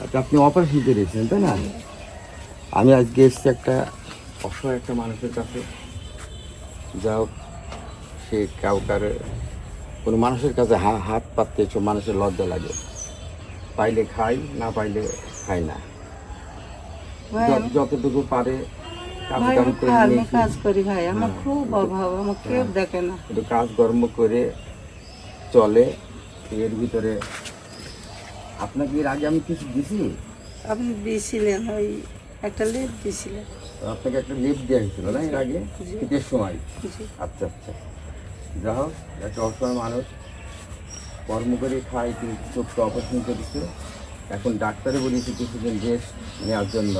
আচ্ছা, আপনি অপারেশন করেছেন তাই না? আমি আজকে এসেছি একটা অসহায় একটা মানুষের কাছে। যা হোক সে কাউকার কোনো মানুষের কাছে হা- হাত পাততে সব মানুষের লজ্জা লাগে। পাইলে খাই না পাইলে খাই না। যতটুকু পারে কাজ করে ভাই আমার হ্যাঁ, খুব অভাব আমার কেউ দেখে না। একটু কাজ কর্ম করে চলে এর ভিতরে আপনাকে এর আগে আমি কিছু দিছি? আপনি দিয়েছিলেন ওই একটা লেপ দিয়েছিলেন। আপনাকে একটা লিফট দেওয়া হয়েছিল না এর আগে। শীতের সময়? আচ্ছা আচ্ছা। যা হোক একটা অসহায় মানুষ কর্ম করে খায় কিন্তু চোখটা অপারেশন করেছে। এখন ডাক্তারে বলেছে কিছুদিন রেস্ট নেওয়ার জন্য।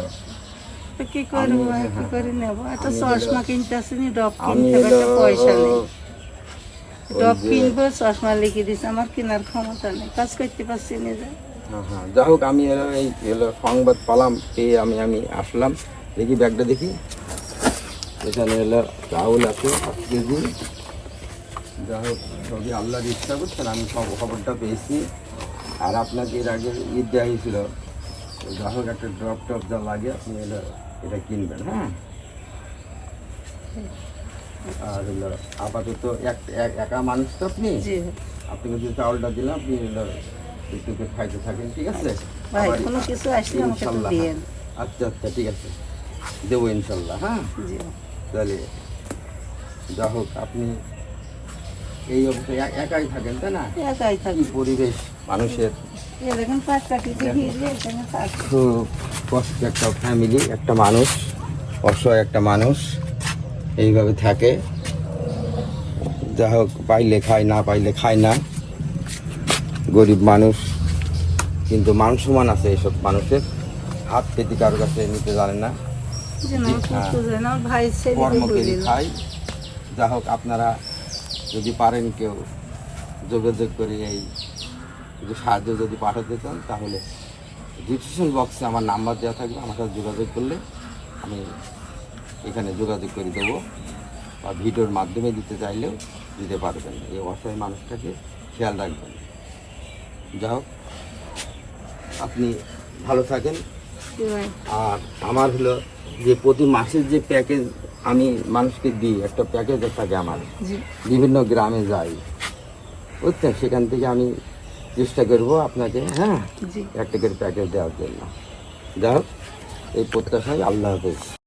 কি করব কি হ্যাঁ, করে নেব? একটা চশমা কিনতে আসিনি ডব কিনতে একটা পয়সা নেই। ডব কিনবো চশমা লিখে দিচ্ছে আমার কেনার ক্ষমতা নেই কাজ করতে পারছি না যে। হ্যাঁ হ্যাঁ যা হোক আমি এই সংবাদ পালাম পেয়ে আমি আমি আসলাম। দেখি ব্যাগটা দেখি। এখানে এলো চাউল আছে পাঁচ কেজি। যা হোক সবই আল্লাহর ইচ্ছা করছেন আমি সব খবরটা পেয়েছি। আর আপনাকে এর আগে ঈদ দেওয়া হয়েছিল। যা হোক একটা ড্রপ টপ যা লাগে আপনি এলো এটা কিনবেন হ্যাঁ? আর হলো আপাতত এক এক- মানুষ তো আপনি? আপনাকে যে চাউলটা দিলাম আপনি একটু খাইতে থাকেন ঠিক আছে? ভাই কোনো কিছু আসলে আমাকে একটু ইনশাল্লাহ। আচ্ছা আচ্ছা ঠিক আছে। দেবো ইনশাল্লাহ হ্যাঁ? তাহলে যা হোক আপনি এই অবস্থায় এক- একাই থাকেন তাই না? একাই থাকি। পরিবেশ মানুষের? খুব কষ্ট একটা ফ্যামিলি একটা মানুষ অসহায় একটা মানুষ এইভাবে থাকে। যা হোক পাইলে খায় না পাইলে খায় না। গরিব মানুষ কিন্তু মান সমান আছে এইসব মানুষের। হাত পেতে কারোর কাছে নিতে জানে না। হ্যাঁ। কর্ম করে খাই। যা হোক আপনারা যদি পারেন কেউ যোগাযোগ করে এই সাহায্য যদি পাঠাতে চান তাহলে ডিসক্রিপশন বক্সে আমার নাম্বার দেওয়া থাকবে আমার সাথে যোগাযোগ করলে আমি এখানে যোগাযোগ করে দেবো। বা ভিডিওর মাধ্যমে দিতে চাইলেও দিতে পারবেন। এই অসহায় মানুষটাকে খেয়াল রাখবেন। যা হোক আপনি ভালো থাকেন। আর আমার হলো যে প্রতি মাসের যে প্যাকেজ আমি মানুষকে দিই একটা প্যাকেজ থাকে আমার। বিভিন্ন গ্রামে যাই বুঝছেন? সেখান থেকে আমি চেষ্টা করব আপনাকে হ্যাঁ? একটা করে প্যাকেজ দেওয়ার জন্য। যাই হোক এই প্রত্যাশায় আল্লাহ হাফেজ।